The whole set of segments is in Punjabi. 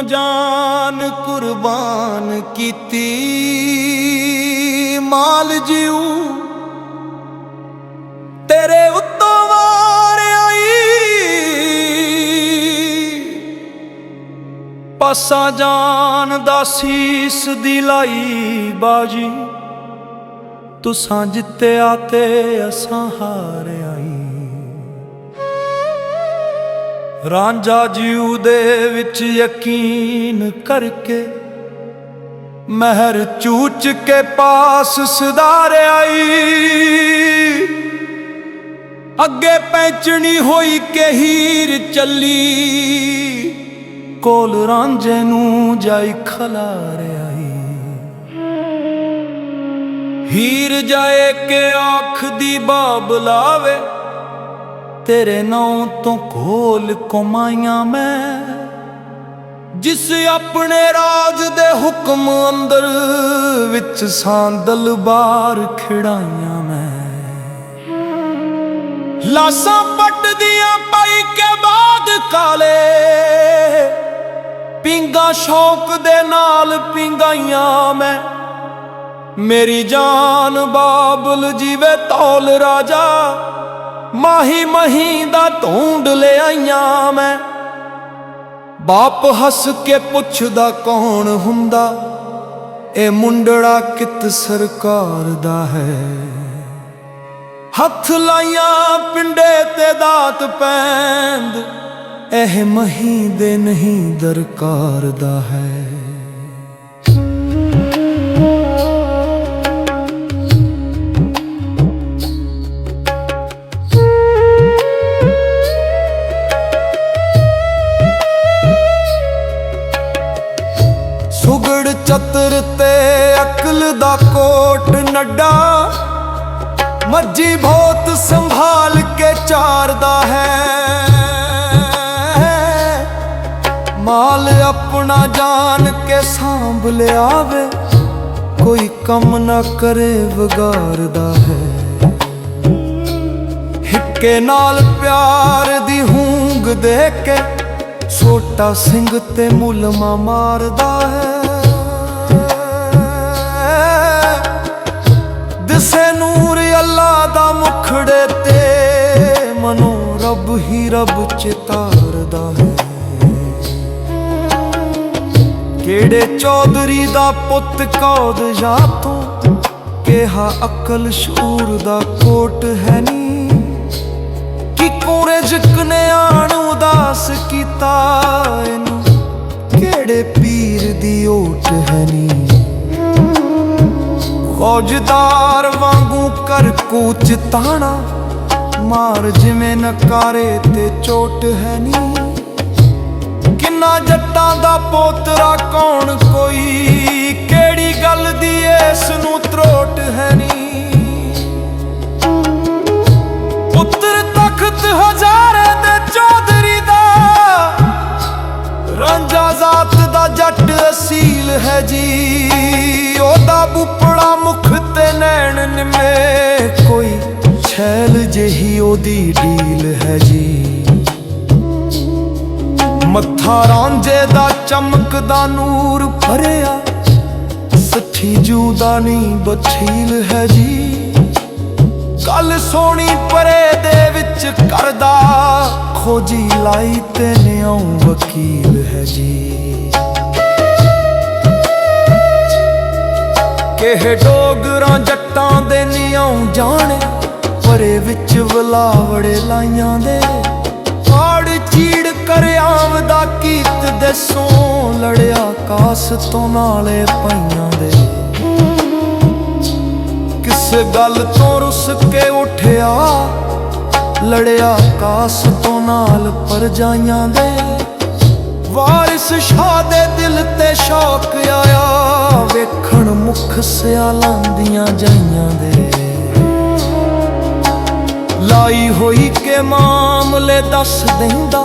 ਉੱਤੋਂ ਜਾਨ ਕੁਰਬਾਨ ਕੀਤੀ। ਮਾਲ ਜਿਉ ਤੇਰੇ ਉੱਤੋਂ ਵਾਰ ਆਈ। ਪਾਸਾ ਜਾਨ ਦਾ ਸੀਸ ਦੀ ਲਾਈ ਬਾਜੀ। ਤੁਸਾਂ ਜਿੱਤਿਆ ਤੇ ਅਸਾਂ ਹਾਰ ਆਈ। ਰਾਂਝਾ ਜੀਉ ਦੇ ਵਿੱਚ ਯਕੀਨ ਕਰਕੇ ਮਹਿਰ ਚੂਚ ਕੇ ਪਾਸ ਸੁਧਾਰਿਆਈ ਅੱਗੇ ਪੈਂਚਣੀ ਹੋਈ ਕਿ ਹੀਰ ਚੱਲੀ, ਕੋਲ ਰਾਂਝੇ ਨੂੰ ਜਾਈ ਖਲਾਰਿਆਈ ਹੀਰ ਜਾਏ ਕੇ ਆਖ ਦੀ ਬਾਬ ਲਾਵੇ ਤੇਰੇ ਨਾਂ ਤੋਂ ਖੋਲ ਕਮਾਈਆਂ ਮੈਂ। ਜਿਸ ਆਪਣੇ ਰਾਜ ਦੇ ਹੁਕਮ ਅੰਦਰ ਵਿੱਚ ਸਾਂਦਲ ਬਾਰ ਖਿੜਾਈਆਂ ਮੈਂ। ਲਾਸਾਂ ਪੱਟਦੀਆਂ ਪਾਈ ਕੇ ਬਾਦ ਕਾਲੇ। ਪਿੰਗਾ ਸ਼ੌਕ ਦੇ ਨਾਲ ਪਿੰਗਾਈਆਂ ਮੈਂ। ਮੇਰੀ ਜਾਨ ਬਾਬਲ ਜੀਵੇ ਤੌਲ ਰਾਜਾ। ਮਾਹੀ ਮਹੀ ਦਾ ਢੂੰਡ ਲਿਆਈਆਂ ਮੈਂ। ਬਾਪ ਹੱਸ ਕੇ ਪੁੱਛਦਾ ਕੌਣ ਹੁੰਦਾ? ਇਹ ਮੁੰਡੜਾ ਕਿਤ ਸਰਕਾਰ ਦਾ ਹੈ? ਹੱਥ ਲਾਈਆਂ ਪਿੰਡੇ ਤੇ ਦਾਤ ਪੈਂਦ। ਇਹ ਮਹੀ ਦੇ ਨਹੀਂ ਦਰਕਾਰ ਦਾ ਹੈ। ਦਾ ਕੋਟ ਨੱਡਾ ਮੱਜੀ ਬਹੁਤ ਸੰਭਾਲ ਕੇ ਚਾਰਦਾ ਹੈ। ਮਾਲ ਆਪਣਾ ਜਾਣ ਕੇ ਸਾਂਭ ਲਿਆਵੇ, ਕੋਈ ਕੰਮ ਨਾ ਕਰੇ ਵਿਗਾੜਦਾ ਹੈ। ਹਿੱਕੇ ਨਾਲ ਪਿਆਰ ਦੀ ਹੂੰਗ ਦੇ ਕੇ ਛੋਟਾ ਸਿੰਘ ਤੇ ਮੁਲਮਾ ਮਾਰਦਾ ਹੈ। ਰੱਬ ਹੀ ਰੱਬ ਚਿਤਾਰਦਾ ਹੈ। ਕਿਹੜੇ ਚੌਧਰੀ ਦਾ ਪੁੱਤ ਕੌਦ ਜਾ ਤੂੰ ਕਿਹਾ ਅਕਲ ਸ਼ੂਰ ਦਾ ਕੋਟ ਹੈ ਨੀ। ਕਿ ਕੋਰੇ ਜਿਕਨੇ ਆਣ ਉਦਾਸ ਕੀਤਾ ਇਹਨੂੰ? ਕਿਹੜੇ ਪੀਰ ਦੀ ਓਟ ਹੈ ਨੀ? ਫੌਜਦਾਰ ਵਾਂਗੂ ਕਰ ਕੂਚ ਤਾਣਾ। ਮਾਰ ਜਿਵੇਂ ਨਕਾਰੇ ਤੇ ਚੋਟ ਹੈ ਨੀ। ਕਿੰਨਾ ਜੱਟਾਂ ਦਾ ਪੋਤਰਾ ਕੌਣ ਕੋਈ? ਕਿਹੜੀ ਗੱਲ ਦੀ ਇਸ ਨੂੰ ਤਰੋਟ ਹੈ ਨੀ। ਪੁੱਤਰ ਤਖਤ ਹਜ਼ਾਰੇ ਦੇ ਚੌਧਰੀ ਦਾ। ਰਾਂਝਾ ਜ਼ਾਤ ਦਾ ਜੱਟ ਅਸੀਲ ਹੈ ਜੀ। ਉਹਦਾ ਬੁੱਪੜਾ ਮੁਖ ਤੇ ਨੈਣ ਨਿਮੇ। ਸ਼ੈਲ ਛੈਲ ਜਿਹੀ ਉਹਦੀ ਢੀਲ ਹੈ ਜੀ। ਮੱਥਾ ਰਾਂਝੇ ਦਾ ਚਮਕਦਾ ਨੂਰ ਭਰਿਆ, ਸੱਠੀ ਜੂਦਾ ਬਛੀਲ ਹੈ ਜੀ। ਕੱਲ ਸੋਣੀ ਪਰੇ ਦੇ ਵਿੱਚ ਕਰਦਾ, ਖੋਜੀ ਲਾਈ ਤੇ ਨਿਉ ਵਕੀਲ ਹੈ ਜੀ। ਕਿਹ ਡੋਗਰਾਂ ਜੱਟਾਂ ਦੇ ਨਿਉ ਜਾਣੇ ਪਰੇ ਵਿੱਚ ਵਲਾਵੜੇ ਲਾਈਆਂ ਦੇ। ਪਾੜ ਚੀੜ ਕਰ ਆਵਦਾ ਕੀਤ ਦੇ ਸੋ ਲੜਿਆ ਕਾਸ ਤੋਂ ਨਾਲੇ ਪਈਆਂ ਦੇ। ਕਿਸ ਗੱਲ ਤੋਂ ਰੁੱਸ ਕੇ ਉਠਿਆ? ਲੜਿਆ ਕਾਸ ਤੋਂ ਨਾਲ ਪਰਜਾਈਆਂ ਦੇ। ਵਾਰਿਸ ਸ਼ਾਹ ਦੇ ਦਿਲ ਤੇ ਸ਼ੌਕ ਆਇਆ। ਵੇਖਣ ਮੁਖ ਸਿਆਲਾਂ ਦੀਆਂ ਜਾਈਆਂ ਦੇ। ਲਾਈ ਹੋਈ ਕੇ ਮਾਮਲੇ ਦੱਸ ਦਿੰਦਾ।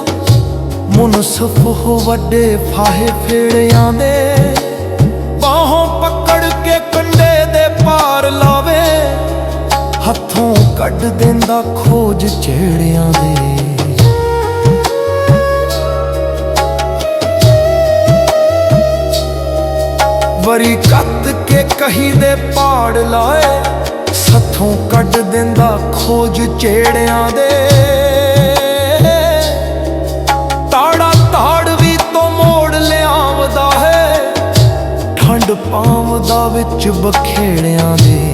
ਮੁਨਸਫ ਹੋ ਵੱਡੇ ਫਾਹੇ ਫੇੜਿਆਂ ਦੇ। ਬਾਹੋਂ ਪਕੜ ਕੇ ਕੰਡੇ ਦੇ ਪਾਰ ਲਾਵੇ। ਹੱਥੋਂ ਕੱਢ ਦਿੰਦਾ ਖੋਜ ਝੇੜਿਆਂ ਦੇ। ਵਰੀ ਕੱਤ ਕੇ ਕਹੀ ਦੇ ਪਾੜ ਲਾਏ। ਸੱਥੋਂ ਕੱਢ ਦਿੰਦਾ ਖੋਜ ਚੇੜਿਆਂ ਦੇ। ਤਾੜਾ ਤਾੜ ਵੀ ਤੋਂ ਮੋੜ ਲਿਆਵਦਾ ਹੈ। ਠੰਡ ਪਾਵਦਾ ਵਿੱਚ ਬਖੇੜਿਆਂ ਦੇ।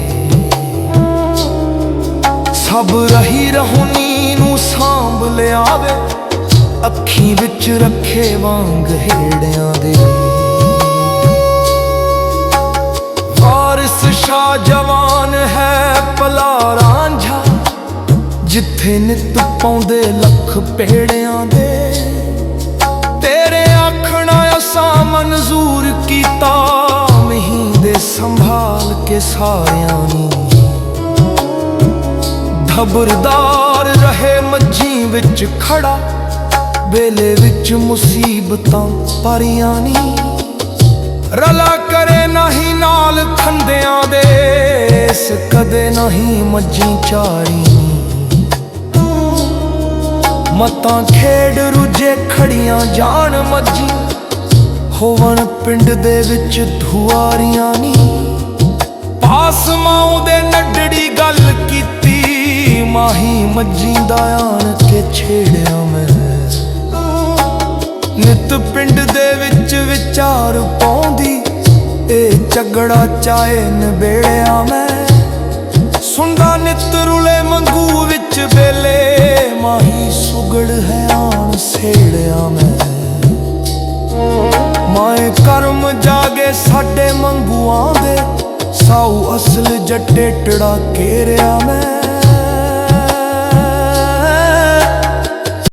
ਸਭ ਰਹੀ ਰਹੂਨੀ ਨੂੰ ਸਾਂਭ ਲਿਆਵੇ। ਅੱਖੀ ਵਿੱਚ ਰੱਖੇ ਵਾਂਗ ਹੇੜਿਆਂ ਦੇ। ਜਿੱਥੇ ਨਿਤ ਪਾਉਂਦੇ ਲੱਖ ਪੇੜਿਆਂ ਦੇ। ਤੇਰੇ ਆਖਣਾ ਅਸਾਂ ਮਨਜ਼ੂਰ ਕੀਤਾ, ਮਹੀਂ ਦੇ ਸੰਭਾਲ ਕੇ ਸਾਰਿਆਂ ਨੂੰ। ਖਬਰਦਾਰ ਰਹੇ ਮੱਝੀ ਵਿੱਚ ਖੜਾ, ਵੇਲੇ ਵਿੱਚ ਮੁਸੀਬਤਾਂ ਪਰੀਆਂ ਨੀ। ਰਲਾ ਕਰੇ ਨਹੀਂ ਨਾਲ ਖੰਦਿਆਂ ਦੇ, ਇਸ ਕਦੇ ਨਹੀਂ ਮੱਝੀ ਚਾਰੀ ਮਤਾਂ ਖੇਡ ਰੁਜੇ ਖੜੀਆਂ ਜਾਣ ਮੱਝੀ। ਹੋਵਣ ਪਿੰਡ ਦੇ ਵਿੱਚ ਧੁਆਰੀਆਂ ਨੀ। ਪਾਸ ਮਾਉ ਦੇ ਨੱਡੜੀ ਗੱਲ ਕੀਤੀ। ਮਾਹੀ ਮੱਝੀ ਦਾ ਆਣ ਕੇ ਛੇੜਿਆ ਮੈਂ। ਨਿਤ ਪਿੰਡ ਦੇ ਵਿੱਚ ਵਿਚਾਰ ਪਾਉਂਦੀ। ਇਹ ਝਗੜਾ ਚਾਏ ਨਵੇੜਿਆ ਮੈਂ। ਸੁਣਦਾ ਨਿਤ ਰੁਲੇ ਮੰਗੂ ਵਿੱਚ ਵੇਲੇ। ਮਾਹੀ ਸੁਗੜ ਹੈ ਆਣ ਸੇੜਿਆ ਮੈਂ। ਮਾਏ ਕਰਮ ਜਾਗੇ ਸਾਡੇ ਮੰਗੂਆਂ ਦੇ। ਸਾਊ ਅਸਲ ਜੱਟੇ ਟੜਾ ਘੇਰਿਆ ਮੈਂ।